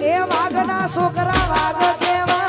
એ વાઘના છોકરા વાઘ કેવા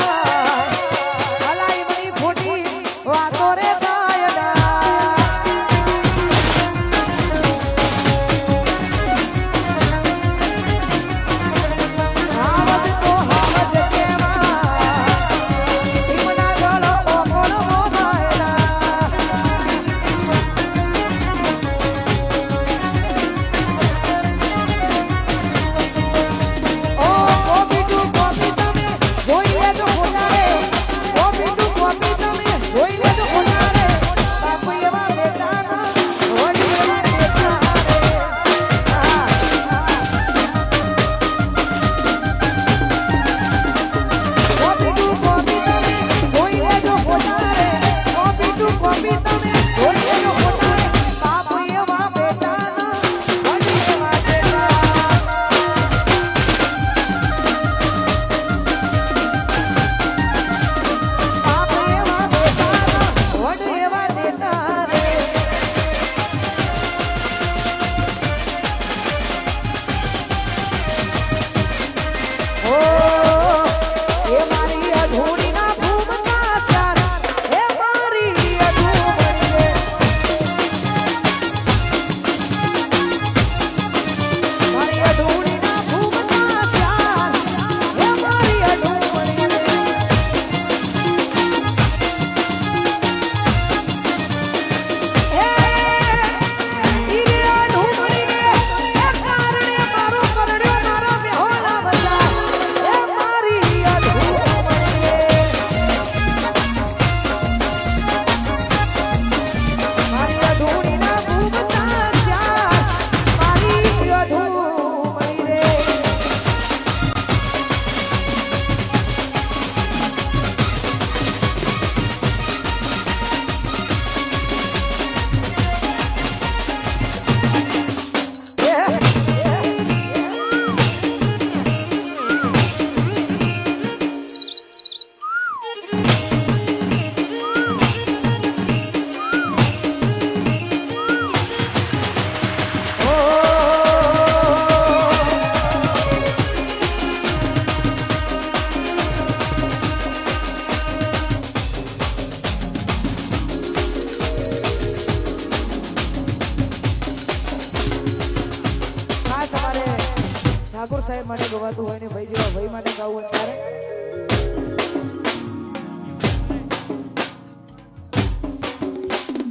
ઠાકોર સાહેબ માટે ગવાતું હોય ને ભાઈ જેવા ભાઈ માટે ગાવું હોય ત્યારે?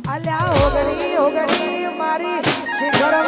અલ્યા ઓગણી ઓગણી મારી શિખરો